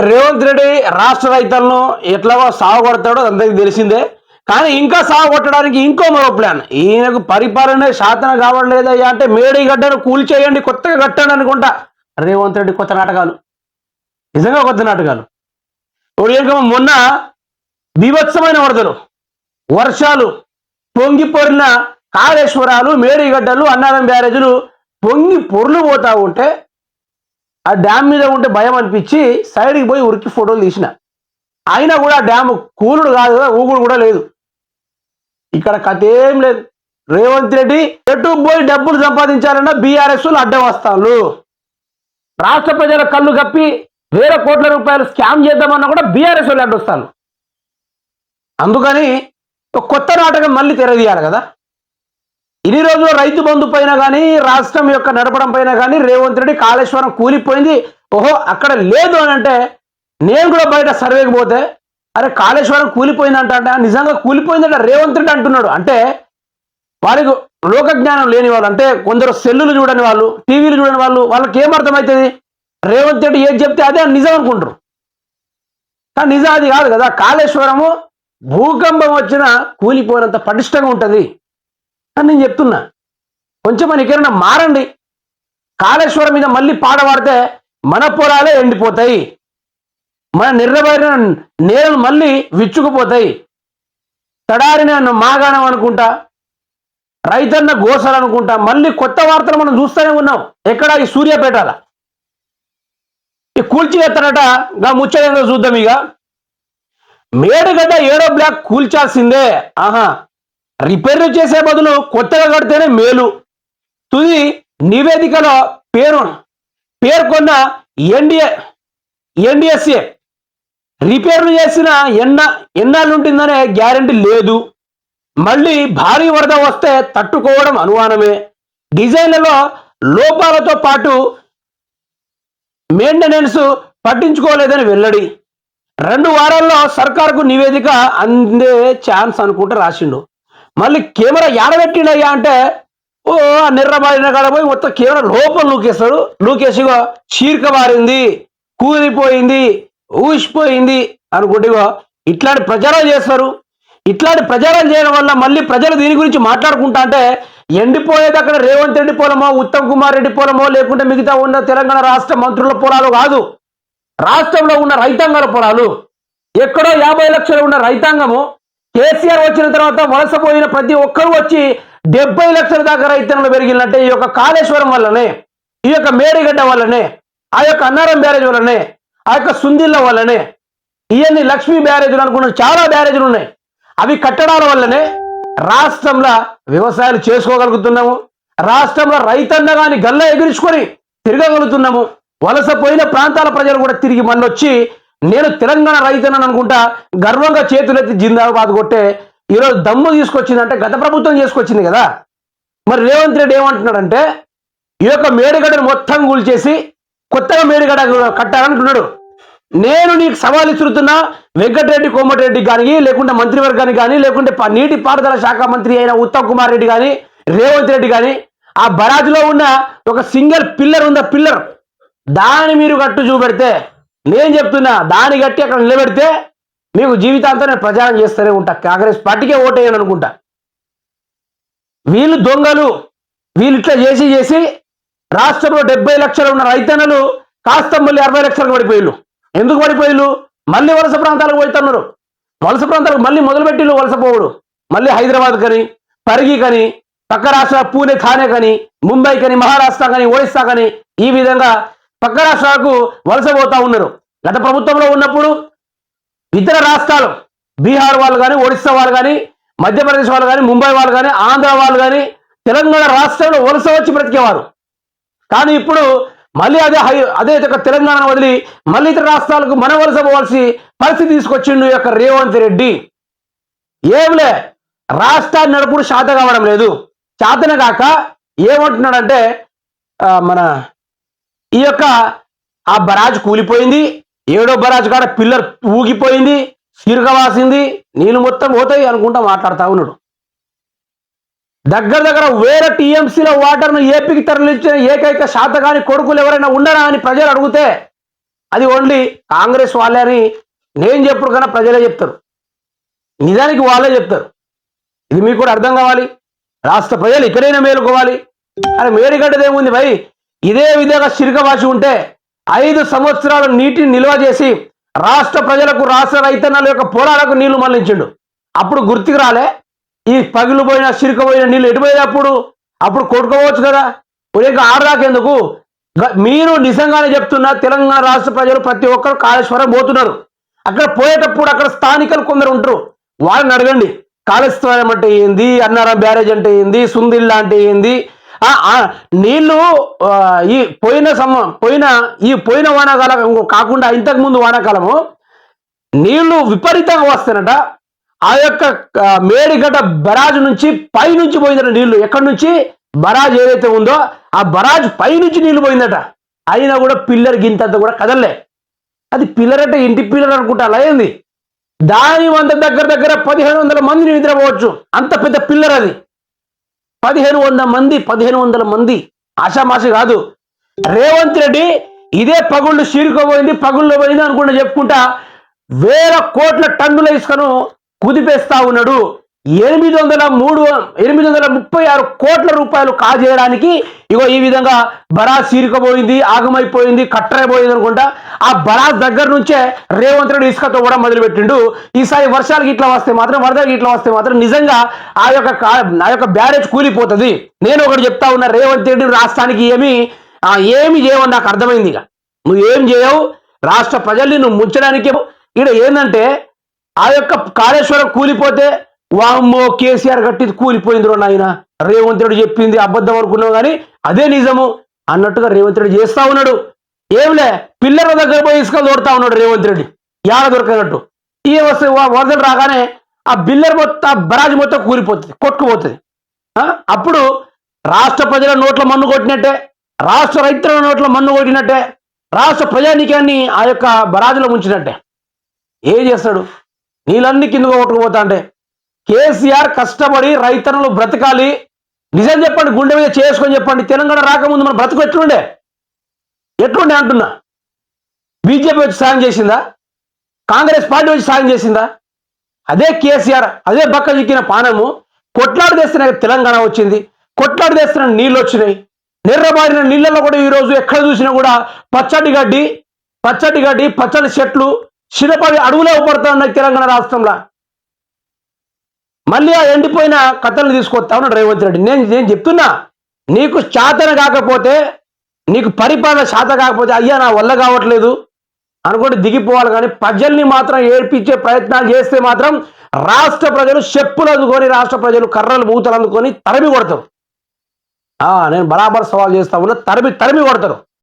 రేవంత్ రెడ్డి రాష్ట్ర రైతులను ఎట్లాగో సాగుకొడతాడో అందరికి తెలిసిందే. కానీ ఇంకా సాగుకొట్టడానికి ఇంకో మరో ప్లాన్ ఈయనకు పరిపాలన శాతన కావట్లేదయ్యా అంటే మేడి గడ్డను కూల్చేయండి కొత్తగా కట్టండి అనుకుంటా రేవంత్ రెడ్డి కొత్త నాటకాలు. నిజంగా కొత్త నాటకాలు. మొన్న బీభత్సమైన వరదలు వర్షాలు పొంగిపొరిన కాళేశ్వరాలు మేడిగడ్డలు అన్నారం బ్యారేజీలు పొంగి పొర్లు పోతా ఉంటే ఆ డ్యామ్ మీద ఉంటే భయం అనిపించి సైడ్కి పోయి ఉరికి ఫోటోలు తీసిన. అయినా కూడా ఆ డ్యామ్ కూలుడు కాదు కదా ఊగుడు కూడా లేదు. ఇక్కడ కథ ఏం లేదు. రేవంత్ రెడ్డి ఎటు పోయి డబ్బులు సంపాదించాలన్నా బీఆర్ఎస్ అడ్డం వస్తాను రాష్ట్ర ప్రజల కళ్ళు కప్పి వేల కోట్ల రూపాయలు స్కామ్ చేద్దామన్నా కూడా బీఆర్ఎస్ వాళ్ళు అడ్డొస్తాను అందుకని ఒక కొత్త నాటకం మళ్ళీ తెరదీయాలి కదా. ఇన్ని రోజులు రైతు బంధు పైన కానీ రాష్ట్రం యొక్క నడపడం పైన కానీ రేవంత్ రెడ్డి కాళేశ్వరం కూలిపోయింది. ఓహో అక్కడ లేదు అని అంటే నేను కూడా బయట సర్వేకి పోతే అరే కాళేశ్వరం కూలిపోయిందంట అంటే నిజంగా కూలిపోయిందంట రేవంత్ రెడ్డి అంటున్నాడు. అంటే వారికి లోక జ్ఞానం లేని వాళ్ళు అంటే కొందరు సెల్లులు చూడని వాళ్ళు టీవీలు చూడని వాళ్ళు వాళ్ళకి ఏం అర్థమవుతుంది రేవంత్ రెడ్డి ఏది చెప్తే అదే నిజం అనుకుంటారు. కానీ నిజం అది కాదు కదా కాళేశ్వరము భూకంపం వచ్చినా కూలిపోయినంత పటిష్టంగా ఉంటుంది. అని నేను చెప్తున్నా. కొంచెం మన మారండి. కాళేశ్వరం మీద మళ్ళీ పాట పాడితే మన పొలాలే ఎండిపోతాయి. మన నిర్రబడిన నేలలు మళ్ళీ విచ్చుకుపోతాయి. తడారిన మాగాణం అనుకుంటా రైతన్న గోసలు అనుకుంటా మళ్ళీ కొత్త వార్తలు మనం చూస్తూనే ఉన్నాం. ఎక్కడ ఈ సూర్యాపేటల? ఈ కూల్చివేత్తనట ఎత్తనట ముచ్చటేందో చూద్దాం ఇక. మేడగడ్డ ఏడో బ్లాక్ కూల్చాల్సిందే. ఆహా. రిపేర్లు చేసే బదులు కొత్తగా కడితేనే మేలు. తుది నివేదికలో పేరు పేర్కొన్న ఎన్డిఏ ఎన్డిఎస్ఏ రిపేర్లు చేసిన ఎన్న ఎన్నాళ్ళు ఉంటుందనే గ్యారంటీ లేదు. మళ్ళీ భారీ వరద వస్తే తట్టుకోవడం అనుమానమే. డిజైన్లలో లోపాలతో పాటు మెయింటెనెన్స్ పట్టించుకోలేదని వెల్లడి. రెండు వారాల్లో సర్కార్కు నివేదిక అందే ఛాన్స్ అనుకుంటే రాసిండు. మళ్ళీ కెమెరా ఏడబెట్టిండయ్యా అంటే ఓ ఆ నిర్రబారిన కాడ పోయి మొత్తం కెమెరా లోపల లూకేస్తాడు. లూకేసిగో చీరిక మారింది కూలిపోయింది ఊసిపోయింది అనుకుంటేగో ఇట్లాంటి ప్రచారం చేస్తారు. ఇట్లాంటి ప్రచారం చేయడం వల్ల మళ్ళీ ప్రజలు దీని గురించి మాట్లాడుకుంటా అంటే ఎండిపోయేది అక్కడ రేవంత్ రెడ్డి పొలమో ఉత్తమ్ కుమార్ రెడ్డి పొలమో లేకుంటే మిగతా ఉన్న తెలంగాణ రాష్ట్ర మంత్రుల పొలాలు కాదు. రాష్ట్రంలో ఉన్న రైతాంగాల పొలాలు. ఎక్కడో యాభై లక్షలు ఉన్న రైతాంగము కేసీఆర్ వచ్చిన తర్వాత వలసపోయిన ప్రతి ఒక్కరు వచ్చి డెబ్బై లక్షల దాకా రైతన్నులు పెరిగినట్టే ఈ యొక్క కాళేశ్వరం వల్లనే ఈ యొక్క మేడిగడ్డ వల్లనే ఆ యొక్క అన్నారం బ్యారేజ్ వల్లనే ఆ యొక్క సుందిళ్ళ వల్లనే ఇవన్నీ లక్ష్మీ బ్యారేజీలు అనుకున్న చాలా బ్యారేజీలు ఉన్నాయి. అవి కట్టడాల వల్లనే రాష్ట్రంలో వ్యవసాయాలు చేసుకోగలుగుతున్నాము రాష్ట్రంలో రైతన్న కానీ గల్ల ఎగిరించుకొని తిరగగలుగుతున్నాము. వలస పోయిన ప్రాంతాల ప్రజలు కూడా తిరిగి మళ్ళొచ్చి నేను తెలంగాణ రైతన్నని అనుకుంటా గర్వంగా చేతులెత్తి జిందాబాద్ కొట్టే ఈరోజు దమ్ము తీసుకొచ్చిందంటే గత ప్రభుత్వం చేసుకొచ్చింది కదా. మరి రేవంత్ రెడ్డి ఏమంటున్నాడంటే ఈ యొక్క మేడిగడ్డను మొత్తం కూల్చేసి కొత్తగా మేడిగడ్డ కట్టాలంటున్నాడు. నేను నీకు సవాల్ ఇస్తున్నా వెంకటరెడ్డి కోమటిరెడ్డి కానీ లేకుంటే మంత్రివర్గానికి కానీ లేకుంటే నీటి పారుదల శాఖ మంత్రి అయిన ఉత్తమ్ కుమార్ రెడ్డి కానీ రేవంత్ రెడ్డి కానీ ఆ బరాజ్లో ఉన్న ఒక సింగిల్ పిల్లర్ ఉందా పిల్లర్? దాన్ని మీరు కట్టు చూపెడితే నేను చెప్తున్నా దాన్ని గట్టి అక్కడ నిలబెడితే మీకు జీవితాంతం నేను ప్రచారం చేస్తూనే ఉంటా. కాంగ్రెస్ పార్టీకే ఓటేయను అనుకుంటా. వీళ్ళు దొంగలు. వీళ్ళు ఇట్లా చేసి చేసి రాష్ట్రంలో డెబ్బై లక్షలు ఉన్న రైతన్నలు కాస్త మళ్ళీ అరవై లక్షలకు పడిపోయిళ్ళు. ఎందుకు పడిపోయిళ్ళు? మళ్ళీ వలస ప్రాంతాలకు పోతున్నారు వలస ప్రాంతాలకు మళ్ళీ మొదలుపెట్టిళ్ళు వలస పోవుడు. మళ్ళీ హైదరాబాద్ కని పరిగి కని పక్క రాష్ట్ర పూణే థానే కని ముంబై కని మహారాష్ట్ర కని ఒడిస్సా కని ఈ విధంగా పక్క రాష్ట్రాలకు వలస పోతా ఉన్నారు. గత ప్రభుత్వంలో ఉన్నప్పుడు ఇతర రాష్ట్రాలు బీహార్ వాళ్ళు కానీ ఒడిస్సా వాళ్ళు కానీ మధ్యప్రదేశ్ వాళ్ళు కానీ ముంబై వాళ్ళు కానీ ఆంధ్ర వాళ్ళు కానీ తెలంగాణ రాష్ట్రంలో వలస వచ్చి బ్రతికేవారు. కానీ ఇప్పుడు మళ్ళీ అదే హై అదే యొక్క తెలంగాణ వదిలి మళ్ళీ ఇతర రాష్ట్రాలకు మన వలస పోవాల్సి పరిస్థితి తీసుకొచ్చిండు యొక్క రేవంత్ రెడ్డి. ఏంలే రాష్ట్రాన్ని నడుపుడు శాత కావడం లేదు. శాతన కాక ఏమంటున్నాడంటే మన ఈ యొక్క ఆ బరాజ్ కూలిపోయింది. ఏడో బరాజ్ కాడ పిల్లర్ ఊగిపోయింది. సిరుక వాసింది. నీళ్ళు మొత్తం పోతాయి అనుకుంటా మాట్లాడుతూ ఉన్నాడు. దగ్గర దగ్గర వేరే టీఎంసీలో వాటర్ను ఏపీకి తరలించిన ఏకైక శాతకాని కొడుకులు ఎవరైనా ఉండరా అని ప్రజలు అడిగితే అది ఓన్లీ కాంగ్రెస్ వాళ్ళే అని నేను చెప్పుడు కన్నా ప్రజలే చెప్తారు. నిజానికి వాళ్ళే చెప్తారు. ఇది మీకు కూడా అర్థం కావాలి. రాష్ట్ర ప్రజలు ఇక్కడైనా మేలుకోవాలి. అని మేలుగడ్డదేముంది భయ్? ఇదే విధంగా చిరుక భాష ఉంటే ఐదు సంవత్సరాలు నీటిని నిల్వ చేసి రాష్ట్ర ప్రజలకు రాష్ట్ర రైతన్నల యొక్క పొలాలకు నీళ్ళు మళ్ళించిండు. అప్పుడు గుర్తుకు రాలే ఈ పగిలిపోయిన చిరుకపోయిన నీళ్ళు ఎటుపోయేటప్పుడు అప్పుడు అప్పుడు కొట్టుకోవచ్చు కదా. ఇంకా ఆడదాకెందుకు మీరు నిజంగానే చెప్తున్నా తెలంగాణ రాష్ట్ర ప్రజలు ప్రతి ఒక్కరు కాళేశ్వరం పోతున్నారు. అక్కడ పోయేటప్పుడు అక్కడ స్థానికులు కొందరు ఉంటారు. వాళ్ళని అడగండి. కాళేశ్వరం అంటే ఏంది? అన్నారం బ్యారేజ్ అంటే ఏంది? సుందిల్లా అంటే ఏంది? నీళ్ళు ఈ పోయిన సమ పోయిన ఈ పోయిన వానాకాలం కాకుండా ఇంతకు ముందు వానాకాలము నీళ్ళు విపరీతంగా వస్తాయనట ఆ యొక్క మేడిగడ్డ బరాజు నుంచి పై నుంచి పోయిందట నీళ్ళు ఎక్కడి నుంచి? బరాజ్ ఏదైతే ఉందో ఆ బరాజ్ పై నుంచి నీళ్ళు పోయిందట. అయినా కూడా పిల్లర్ గింతంత కూడా కదలలే. అది పిల్లర్ అంటే ఇంటి పిల్లర్ అనుకుంటా అలా ఏంది? దాని వంద దగ్గర దగ్గర పదిహేను వందల మందిని నిద్రపోవచ్చు. అంత పెద్ద పిల్లర్ అది. పదిహేను వందల మంది పదిహేను వందల మంది. ఆషామాషి కాదు. రేవంత్ రెడ్డి ఇదే పగుళ్ళు చీరుకోబోయింది పగుళ్ళు పోయింది అనుకుంటా చెప్పుకుంటా వేల కోట్ల టన్నుల ఇసుకను కుదిపేస్తా ఉన్నాడు. ఎనిమిది వందల మూడు ఎనిమిది వందల ముప్పై ఆరు కోట్ల రూపాయలు కాజేయడానికి ఇగో ఈ విధంగా బరాజ్ చీరుకపోయింది ఆగమైపోయింది కట్టరైపోయింది అనుకుంటా. ఆ బరాజ్ దగ్గర నుంచే రేవంత్ రెడ్డి ఇసుకతో కూడా మొదలుపెట్టిండు. ఈసారి వర్షాలకి ఇట్లా వస్తే మాత్రం వరదలకి ఇట్లా వస్తే మాత్రం నిజంగా ఆ యొక్క కా- ఆ యొక్క బ్యారేజ్ కూలిపోతుంది. నేను ఒకటి చెప్తా ఉన్నా రేవంత్ రెడ్డి రాష్ట్రానికి ఏమి ఆ, ఏమి చేయవని నాకు అర్థమైంది ఇక. నువ్వు ఏం చేయవు రాష్ట్ర ప్రజల్ని నువ్వు ముంచడానికి ఇక్కడ ఏంటంటే ఆ యొక్క కాళేశ్వరం కూలిపోతే వామ్మో కేసీఆర్ కట్టి కూలిపోయిందిరో నాయన. రేవంత్ రెడ్డి చెప్పింది అబద్ధం అనుకున్నావు కానీ అదే నిజము. అన్నట్టుగా రేవంత్ రెడ్డి చేస్తా ఉన్నాడు. ఏంలే పిల్లల దగ్గర పోయి ఇసుక దొరుకుతా ఉన్నాడు రేవంత్ రెడ్డి. యాడ దొరకనట్టు. ఈ వస్తే వరదలు రాగానే ఆ బిల్లర్ మొత్తం ఆ బరాజ్ మొత్తం కూలిపోతుంది కొట్టుకుపోతుంది. అప్పుడు రాష్ట్ర ప్రజల నోట్ల మన్ను కొట్టినట్టే రాష్ట్ర రైతుల నోట్ల మన్ను కొట్టినట్టే రాష్ట్ర ప్రజానీకాన్ని ఆ యొక్క బరాజులో ఉంచినట్టే ఏం చేస్తాడు? నీళ్ళన్నీ కిందకు కొట్టుకుపోతా అంటే కేసీఆర్ కష్టపడి రైతన్నలు బ్రతకాలి. నిజం చెప్పండి గుండె మీద చేసుకొని చెప్పండి. తెలంగాణ రాకముందు మన బ్రతుకు ఎట్లుండే? ఎట్లుండే అంటున్నా? బీజేపీ వచ్చి సాయం చేసిందా? కాంగ్రెస్ పార్టీ వచ్చి సాయం చేసిందా? అదే కేసీఆర్ అదే బక్క చిక్కిన పానము. కొట్లాడి తెస్తున్న తెలంగాణ వచ్చింది. కొట్లాడి తెస్తున్న నీళ్ళు వచ్చినాయి. నిర్రబారిన నీళ్ళలో కూడా ఈరోజు ఎక్కడ చూసినా కూడా పచ్చడి గడ్డి పచ్చడి గడ్డి పచ్చడి చెట్లు చిన్నపడి అడవులే పడుతూ తెలంగాణ రాష్ట్రంలో. మళ్ళీ ఆ ఎండిపోయిన కథలు తీసుకొస్తా ఉన్నాడు రేవంత్ రెడ్డి. నేను నేను చెప్తున్నా నీకు శాతన కాకపోతే నీకు పరిపాలన శాత కాకపోతే అయ్యా నా వల్ల కావట్లేదు అనుకుంటే దిగిపోవాలి. కానీ ప్రజల్ని మాత్రం ఏడ్పించే ప్రయత్నాలు చేస్తే మాత్రం రాష్ట్ర ప్రజలు చెప్పులు అందుకొని రాష్ట్ర ప్రజలు కర్రలు మూతలు అందుకొని తరిమి కొడతారు. నేను బరాబర్ సవాల్ చేస్తా ఉన్నా తరిమి తరిమి కొడతారు.